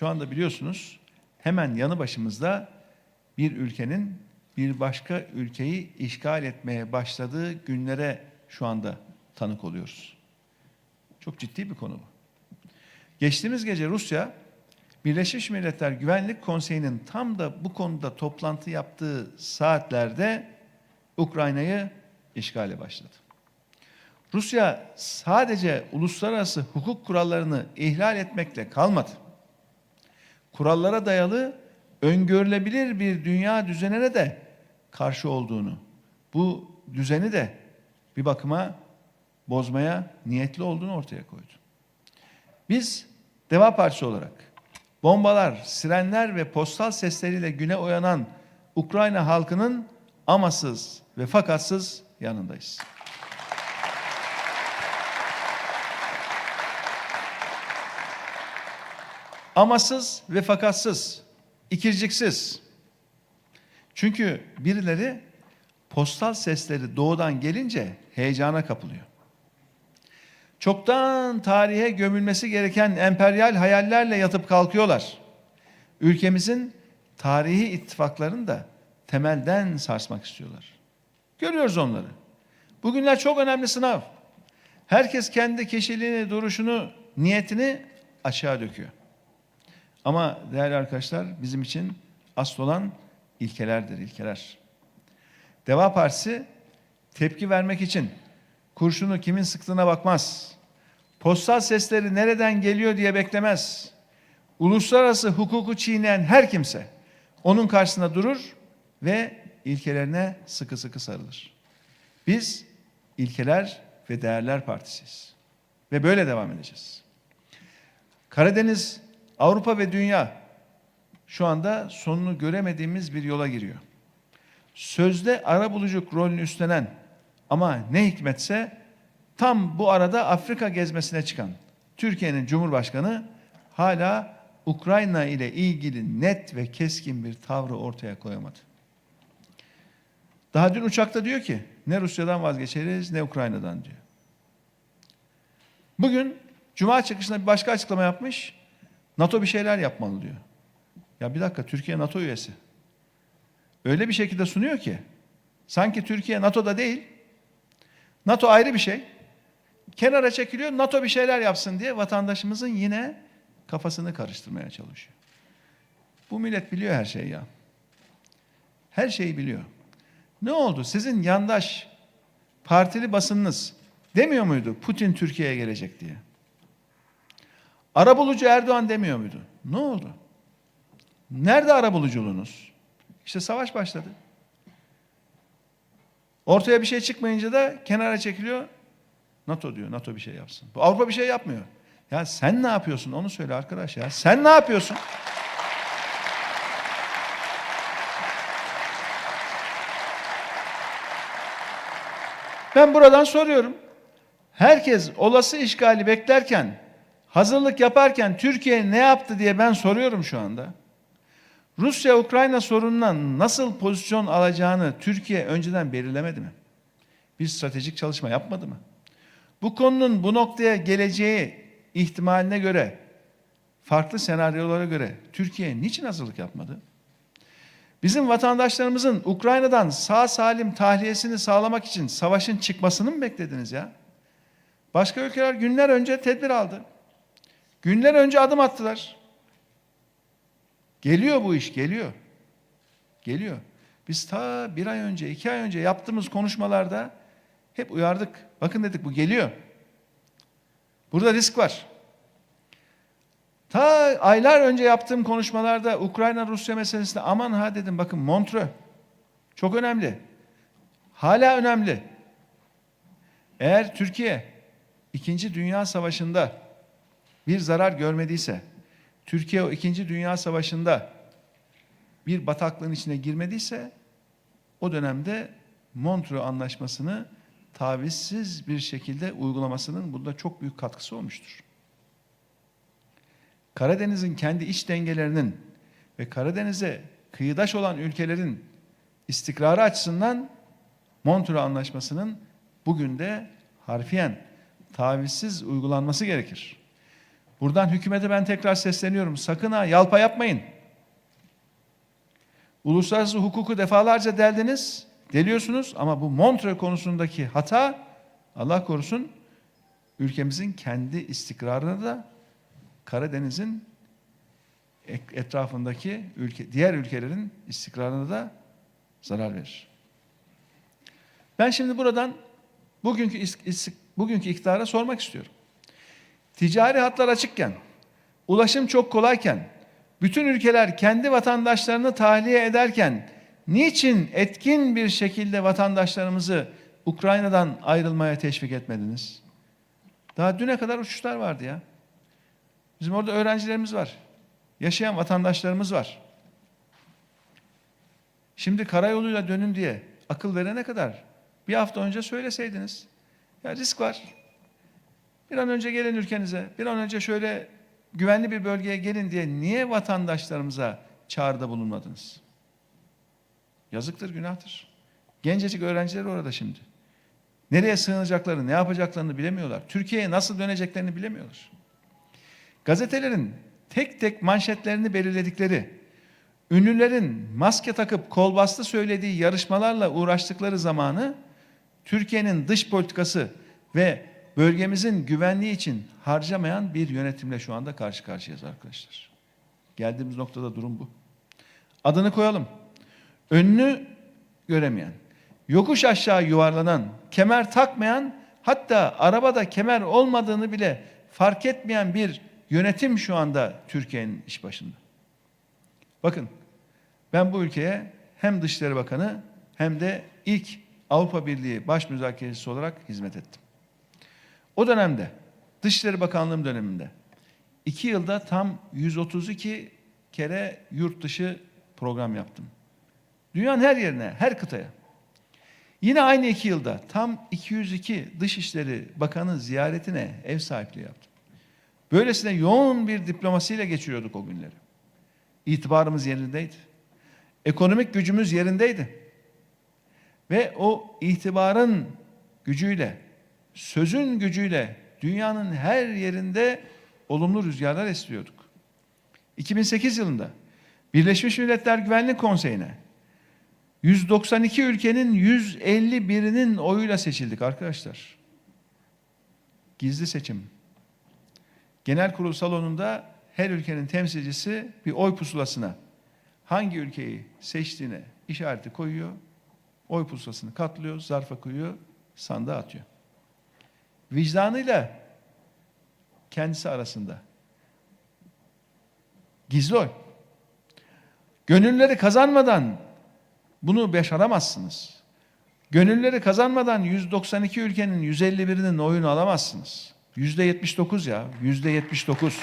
Şu anda biliyorsunuz hemen yanı başımızda bir ülkenin bir başka ülkeyi işgal etmeye başladığı günlere şu anda tanık oluyoruz. Çok ciddi bir konu bu. Geçtiğimiz gece Rusya Birleşmiş Milletler Güvenlik Konseyi'nin tam da bu konuda toplantı yaptığı saatlerde Ukrayna'yı işgale başladı. Rusya sadece uluslararası hukuk kurallarını ihlal etmekle kalmadı. Kurallara dayalı öngörülebilir bir dünya düzenine de karşı olduğunu, bu düzeni de bir bakıma bozmaya niyetli olduğunu ortaya koydu. Biz Deva Partisi olarak bombalar, sirenler ve postal sesleriyle güne uyanan Ukrayna halkının amasız ve fakatsız yanındayız. Amasız ve fakatsız, ikirciksiz. Çünkü birileri postal sesleri doğudan gelince heyecana kapılıyor. Çoktan tarihe gömülmesi gereken emperyal hayallerle yatıp kalkıyorlar. Ülkemizin tarihi ittifaklarını da temelden sarsmak istiyorlar. Görüyoruz onları. Bugünler çok önemli sınav. Herkes kendi kişiliğini, duruşunu, niyetini aşağı döküyor. Ama değerli arkadaşlar bizim için asıl olan ilkelerdir, ilkeler. Deva Partisi tepki vermek için kurşunu kimin sıktığına bakmaz. Postal sesleri nereden geliyor diye beklemez. Uluslararası hukuku çiğneyen her kimse onun karşısında durur ve ilkelerine sıkı sıkı sarılır. Biz ilkeler ve değerler partisiyiz. Ve böyle devam edeceğiz. Karadeniz, Avrupa ve dünya şu anda sonunu göremediğimiz bir yola giriyor. Sözde arabuluculuk rolünü üstlenen ama ne hikmetse tam bu arada Afrika gezmesine çıkan Türkiye'nin Cumhurbaşkanı hala Ukrayna ile ilgili net ve keskin bir tavrı ortaya koyamadı. Daha dün uçakta diyor ki ne Rusya'dan vazgeçeriz ne Ukrayna'dan diyor. Bugün Cuma çıkışında bir başka açıklama yapmış. NATO bir şeyler yapmalı diyor. Ya bir dakika Türkiye NATO üyesi. Öyle bir şekilde sunuyor ki sanki Türkiye NATO'da değil. NATO ayrı bir şey. Kenara çekiliyor NATO bir şeyler yapsın diye vatandaşımızın yine kafasını karıştırmaya çalışıyor. Bu millet biliyor her şeyi ya. Her şeyi biliyor. Ne oldu? Sizin yandaş partili basınınız demiyor muydu Putin Türkiye'ye gelecek diye? Arabulucu Erdoğan demiyor muydu? Ne oldu? Nerede arabuluculuğunuz? İşte savaş başladı. Ortaya bir şey çıkmayınca da kenara çekiliyor. NATO diyor. NATO bir şey yapsın. Bu Avrupa bir şey yapmıyor. Ya sen ne yapıyorsun? Onu söyle arkadaş ya. Sen ne yapıyorsun? Ben buradan soruyorum. Herkes olası işgali beklerken, hazırlık yaparken Türkiye ne yaptı diye ben soruyorum şu anda. Rusya-Ukrayna sorununa nasıl pozisyon alacağını Türkiye önceden belirlemedi mi? Bir stratejik çalışma yapmadı mı? Bu konunun bu noktaya geleceği ihtimaline göre, farklı senaryolara göre Türkiye niçin hazırlık yapmadı? Bizim vatandaşlarımızın Ukrayna'dan sağ salim tahliyesini sağlamak için savaşın çıkmasını mı beklediniz ya? Başka ülkeler günler önce tedbir aldı. Günler önce adım attılar. Geliyor bu iş, geliyor. Geliyor. Biz ta bir ay önce, iki ay önce yaptığımız konuşmalarda hep uyardık. Bakın dedik bu geliyor. Burada risk var. Ta aylar önce yaptığım konuşmalarda Ukrayna-Rusya meselesinde aman ha dedim bakın Montreux çok önemli. Hala önemli. Eğer Türkiye İkinci Dünya Savaşı'nda bir zarar görmediyse, Türkiye o İkinci Dünya Savaşı'nda bir bataklığın içine girmediyse, o dönemde Montreux Anlaşması'nı tavizsiz bir şekilde uygulamasının bunda çok büyük katkısı olmuştur. Karadeniz'in kendi iç dengelerinin ve Karadeniz'e kıyıdaş olan ülkelerin istikrarı açısından Montreux Anlaşması'nın bugün de harfiyen tavizsiz uygulanması gerekir. Buradan hükümete ben tekrar sesleniyorum. Sakın ha yalpa yapmayın. Uluslararası hukuku defalarca deldiniz, deliyorsunuz ama bu Montreux konusundaki hata Allah korusun ülkemizin kendi istikrarına da Karadeniz'in etrafındaki ülke diğer ülkelerin istikrarına da zarar verir. Ben şimdi buradan bugünkü bugünkü iktidara sormak istiyorum. Ticari hatlar açıkken, ulaşım çok kolayken, bütün ülkeler kendi vatandaşlarını tahliye ederken niçin etkin bir şekilde vatandaşlarımızı Ukrayna'dan ayrılmaya teşvik etmediniz? Daha düne kadar uçuşlar vardı ya. Bizim orada öğrencilerimiz var. Yaşayan vatandaşlarımız var. Şimdi karayoluyla dönün diye akıl verene kadar bir hafta önce söyleseydiniz. Ya risk var. Bir an önce gelin ülkenize. Bir an önce şöyle güvenli bir bölgeye gelin diye niye vatandaşlarımıza çağrıda bulunmadınız? Yazıktır, günahtır. Gencecik öğrenciler orada şimdi. Nereye sığınacaklarını, ne yapacaklarını bilemiyorlar. Türkiye'ye nasıl döneceklerini bilemiyorlar. Gazetelerin tek tek manşetlerini belirledikleri, ünlülerin maske takıp kol bastı söylediği yarışmalarla uğraştıkları zamanı Türkiye'nin dış politikası ve bölgemizin güvenliği için harcamayan bir yönetimle şu anda karşı karşıyayız arkadaşlar. Geldiğimiz noktada durum bu. Adını koyalım. Önünü göremeyen, yokuş aşağı yuvarlanan, kemer takmayan, hatta arabada kemer olmadığını bile fark etmeyen bir yönetim şu anda Türkiye'nin iş başında. Bakın ben bu ülkeye hem Dışişleri Bakanı hem de ilk Avrupa Birliği baş müzakerecisi olarak hizmet ettim. O dönemde Dışişleri Bakanlığım döneminde iki yılda tam 132 kere yurt dışı program yaptım. Dünyanın her yerine, her kıtaya. Yine aynı iki yılda tam 202 Dışişleri Bakanı ziyaretine ev sahipliği yaptım. Böylesine yoğun bir diplomasiyle geçiriyorduk o günleri. İtibarımız yerindeydi. Ekonomik gücümüz yerindeydi. Ve o itibarın gücüyle, sözün gücüyle dünyanın her yerinde olumlu rüzgarlar estiriyorduk. 2008 yılında Birleşmiş Milletler Güvenlik Konseyi'ne 192 ülkenin 151'inin oyuyla seçildik arkadaşlar. Gizli seçim. Genel kurul salonunda her ülkenin temsilcisi bir oy pusulasına hangi ülkeyi seçtiğine işareti koyuyor. Oy pusulasını katlıyor, zarfa koyuyor, sandığa atıyor. Vicdanıyla kendisi arasında. Gizli oy. Gönülleri kazanmadan bunu başaramazsınız. Gönülleri kazanmadan 192 ülkenin 151'inin oyunu alamazsınız. Yüzde 79 ya, yüzde 79.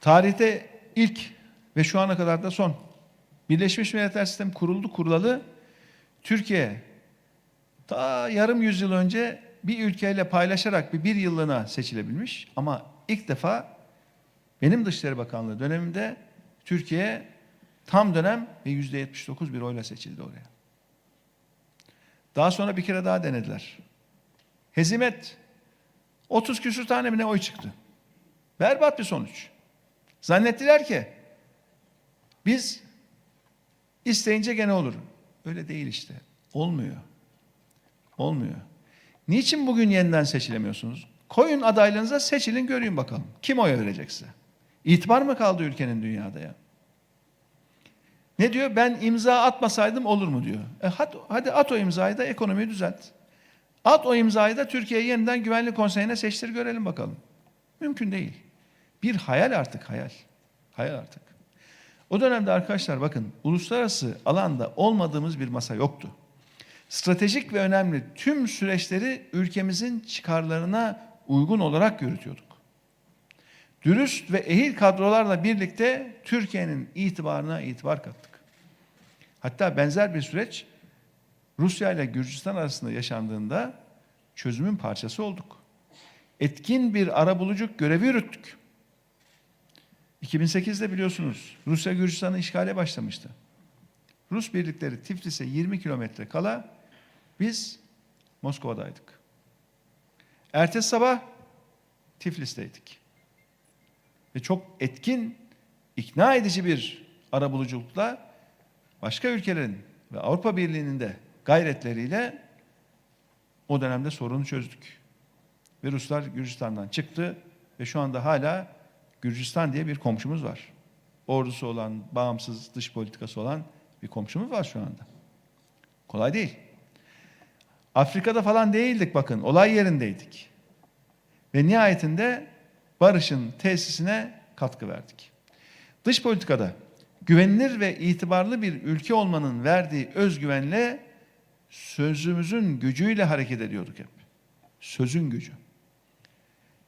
Tarihte ilk ve şu ana kadar da son. Birleşmiş Milletler Sistemi kuruldu kurulalı. Türkiye ta yarım yüzyıl önce bir ülkeyle paylaşarak bir bir yıllığına seçilebilmiş. Ama ilk defa benim Dışişleri Bakanlığı dönemimde Türkiye tam dönem ve yüzde 79 bir oyla seçildi oraya. Daha sonra bir kere daha denediler. Hezimet 30 küsür tane mi ne oy çıktı. Berbat bir sonuç. Zannettiler ki biz isteyince gene olur. Öyle değil işte. Olmuyor. Olmuyor. Niçin bugün yeniden seçilemiyorsunuz? Koyun adaylarınıza seçilin göreyim bakalım. Kim oy verecek size? İtibar mı kaldı ülkenin dünyada ya? Ne diyor? Ben imza atmasaydım olur mu diyor. E hadi, hadi at o imzayı da ekonomiyi düzelt. At o imzayı da Türkiye'yi yeniden güvenlik konseyine seçtir görelim bakalım. Mümkün değil. Bir hayal artık hayal. Hayal artık. O dönemde arkadaşlar bakın uluslararası alanda olmadığımız bir masa yoktu. Stratejik ve önemli tüm süreçleri ülkemizin çıkarlarına uygun olarak yürütüyorduk. Dürüst ve ehil kadrolarla birlikte Türkiye'nin itibarına itibar kattık. Hatta benzer bir süreç Rusya ile Gürcistan arasında yaşandığında çözümün parçası olduk. Etkin bir arabuluculuk görevi yürüttük. 2008'de biliyorsunuz Rusya Gürcistan'ı işgale başlamıştı. Rus birlikleri Tiflis'e 20 kilometre kala biz Moskova'daydık. Ertesi sabah Tiflis'teydik. Ve çok etkin, ikna edici bir arabuluculukla başka ülkelerin ve Avrupa Birliği'nin de gayretleriyle o dönemde sorunu çözdük. Ve Ruslar Gürcistan'dan çıktı ve şu anda hala Gürcistan diye bir komşumuz var. Ordusu olan, bağımsız dış politikası olan bir komşumuz var şu anda. Kolay değil. Afrika'da falan değildik bakın, olay yerindeydik. Ve nihayetinde barışın tesisine katkı verdik. Dış politikada güvenilir ve itibarlı bir ülke olmanın verdiği özgüvenle sözümüzün gücüyle hareket ediyorduk hep. Sözün gücü.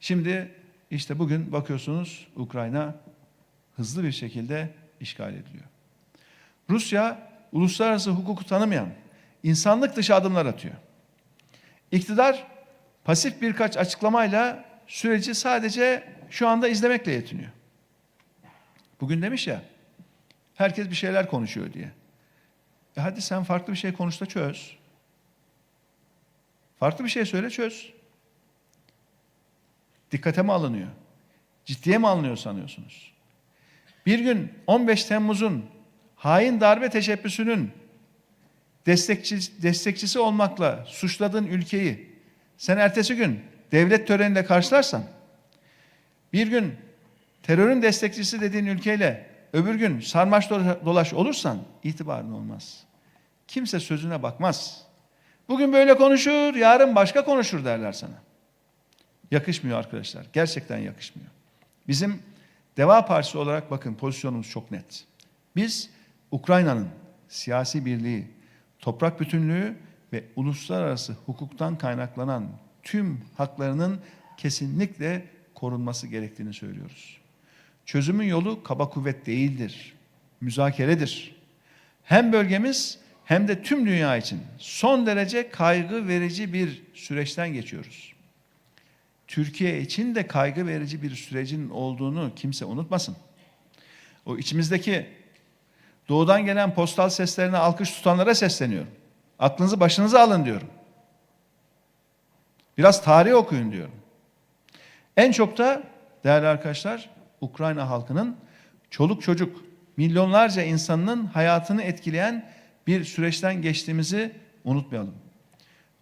Şimdi işte bugün bakıyorsunuz Ukrayna hızlı bir şekilde işgal ediliyor. Rusya uluslararası hukuku tanımayan insanlık dışı adımlar atıyor. İktidar pasif birkaç açıklamayla süreci sadece şu anda izlemekle yetiniyor. Bugün demiş ya, herkes bir şeyler konuşuyor diye. E hadi sen farklı bir şey konuş da çöz. Farklı bir şey söyle çöz. Dikkate mi alınıyor? Ciddiye mi alınıyor sanıyorsunuz? Bir gün 15 Temmuz'un hain darbe teşebbüsünün destekçi, destekçisi olmakla suçladığın ülkeyi sen ertesi gün devlet töreniyle karşılarsan, bir gün terörün destekçisi dediğin ülkeyle öbür gün sarmaş dolaş olursan itibarın olmaz. Kimse sözüne bakmaz. Bugün böyle konuşur, yarın başka konuşur derler sana. Yakışmıyor arkadaşlar. Gerçekten yakışmıyor. Bizim Deva Partisi olarak bakın pozisyonumuz çok net. Biz Ukrayna'nın siyasi birliği, toprak bütünlüğü ve uluslararası hukuktan kaynaklanan tüm haklarının kesinlikle korunması gerektiğini söylüyoruz. Çözümün yolu kaba kuvvet değildir, müzakeredir. Hem bölgemiz hem de tüm dünya için son derece kaygı verici bir süreçten geçiyoruz. Türkiye için de kaygı verici bir sürecin olduğunu kimse unutmasın. O içimizdeki doğudan gelen postal seslerine alkış tutanlara sesleniyorum. Aklınızı başınıza alın diyorum. Biraz tarih okuyun diyorum. En çok da değerli arkadaşlar Ukrayna halkının çoluk çocuk milyonlarca insanın hayatını etkileyen bir süreçten geçtiğimizi unutmayalım.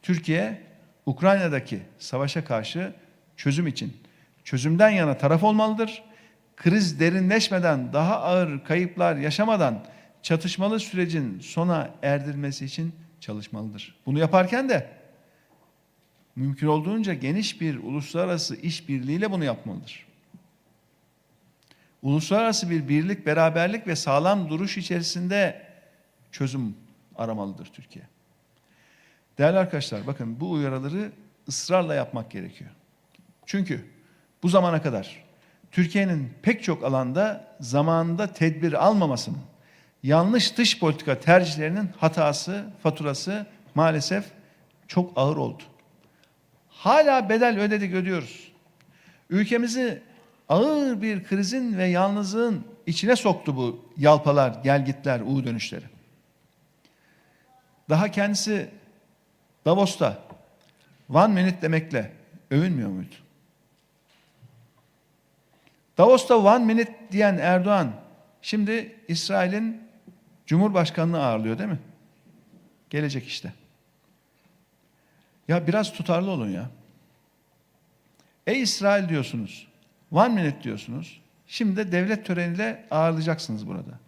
Türkiye Ukrayna'daki savaşa karşı çözüm için çözümden yana taraf olmalıdır. Kriz derinleşmeden, daha ağır kayıplar yaşamadan çatışmalı sürecin sona erdirilmesi için çalışmalıdır. Bunu yaparken de mümkün olduğunca geniş bir uluslararası işbirliğiyle bunu yapmalıdır. Uluslararası bir birlik, beraberlik ve sağlam duruş içerisinde çözüm aramalıdır Türkiye. Değerli arkadaşlar bakın bu uyarıları ısrarla yapmak gerekiyor. Çünkü bu zamana kadar Türkiye'nin pek çok alanda zamanında tedbir almamasının, yanlış dış politika tercihlerinin hatası, faturası maalesef çok ağır oldu. Hala bedel ödedik ödüyoruz. Ülkemizi ağır bir krizin ve yalnızlığın içine soktu bu yalpalar, gelgitler, U dönüşleri. Daha kendisi Davos'ta one minute demekle övünmüyor muydu? Davos'ta one minute diyen Erdoğan şimdi İsrail'in Cumhurbaşkanını ağırlıyor değil mi? Gelecek işte. Ya biraz tutarlı olun ya. Ey İsrail diyorsunuz. One minute diyorsunuz. Şimdi de devlet töreniyle ağırlayacaksınız burada.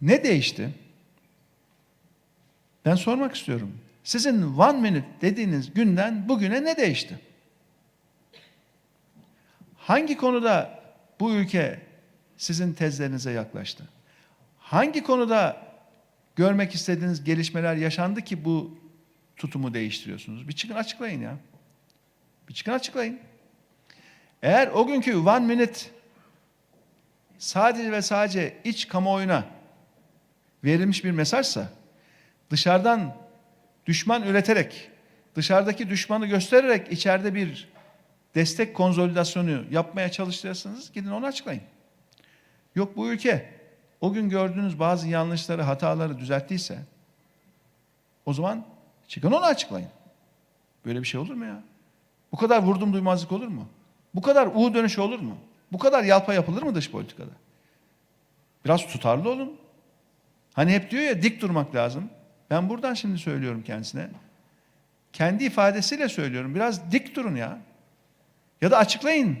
Ne değişti? Ben sormak istiyorum. Sizin one minute dediğiniz günden bugüne ne değişti? Hangi konuda bu ülke sizin tezlerinize yaklaştı? Hangi konuda görmek istediğiniz gelişmeler yaşandı ki bu tutumu değiştiriyorsunuz? Bir çıkın açıklayın ya. Bir çıkın açıklayın. Eğer o günkü one minute sadece ve sadece iç kamuoyuna verilmiş bir mesajsa dışarıdan düşman üreterek dışarıdaki düşmanı göstererek içeride bir destek konsolidasyonu yapmaya çalıştırırsanız gidin onu açıklayın. Yok bu ülke o gün gördüğünüz bazı yanlışları, hataları düzelttiyse o zaman çıkın onu açıklayın. Böyle bir şey olur mu ya? Bu kadar vurdum duymazlık olur mu? Bu kadar U dönüşü olur mu? Bu kadar yalpa yapılır mı dış politikada? Biraz tutarlı olun. Hani hep diyor ya dik durmak lazım. Ben buradan şimdi söylüyorum kendisine. Kendi ifadesiyle söylüyorum. Biraz dik durun ya. Ya da açıklayın.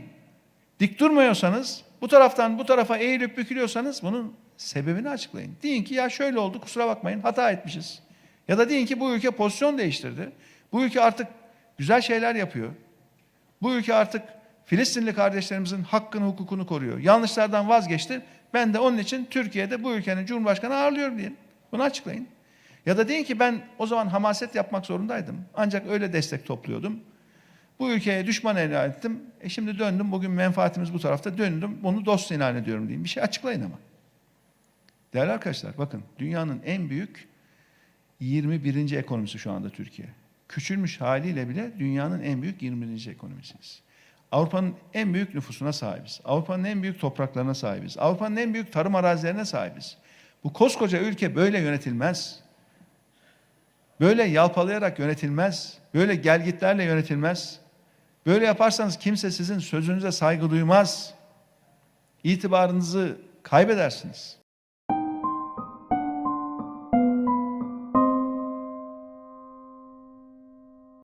Dik durmuyorsanız, bu taraftan bu tarafa eğilip bükülüyorsanız bunun sebebini açıklayın. Deyin ki ya şöyle oldu kusura bakmayın hata etmişiz. Ya da deyin ki bu ülke pozisyon değiştirdi. Bu ülke artık güzel şeyler yapıyor. Bu ülke artık Filistinli kardeşlerimizin hakkını, hukukunu koruyor. Yanlışlardan vazgeçti. Ben de onun için Türkiye'de bu ülkenin Cumhurbaşkanı ağırlıyorum diyin. Bunu açıklayın. Ya da deyin ki ben o zaman hamaset yapmak zorundaydım. Ancak öyle destek topluyordum. Bu ülkeye düşman ilan ettim. E şimdi döndüm. Bugün menfaatimiz bu tarafta. Döndüm. Bunu dost ilan ediyorum diyeyim. Bir şey açıklayın ama. Değerli arkadaşlar bakın dünyanın en büyük 21. ekonomisi şu anda Türkiye. Küçülmüş haliyle bile dünyanın en büyük 21. ekonomisiyiz. Avrupa'nın en büyük nüfusuna sahibiz. Avrupa'nın en büyük topraklarına sahibiz. Avrupa'nın en büyük tarım arazilerine sahibiz. Bu koskoca ülke böyle yönetilmez. Böyle yalpalayarak yönetilmez. Böyle gelgitlerle yönetilmez. Böyle yaparsanız kimse sizin sözünüze saygı duymaz. İtibarınızı kaybedersiniz.